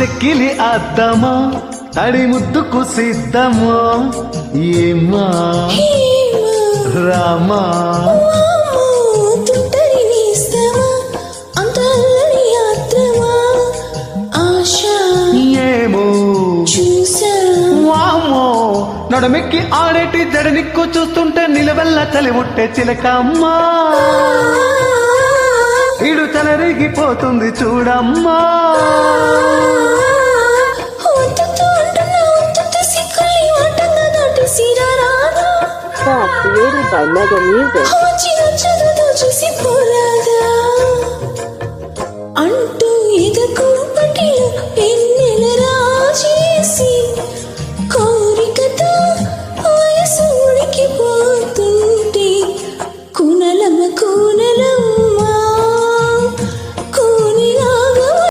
చెక్కిలి అద్దమా? తడి ముద్దుకు సిద్ధమా? ఏమా? రామా నడమెక్కి ఆడేటి జడనిక్కు చూస్తుంటే నిలవెల్ల చలి ముట్టే చిలకమ్మా. ఇడు తలరిగిపోతుంది చూడమ్మా. app created by Mega Music. అంటూ ఎదకు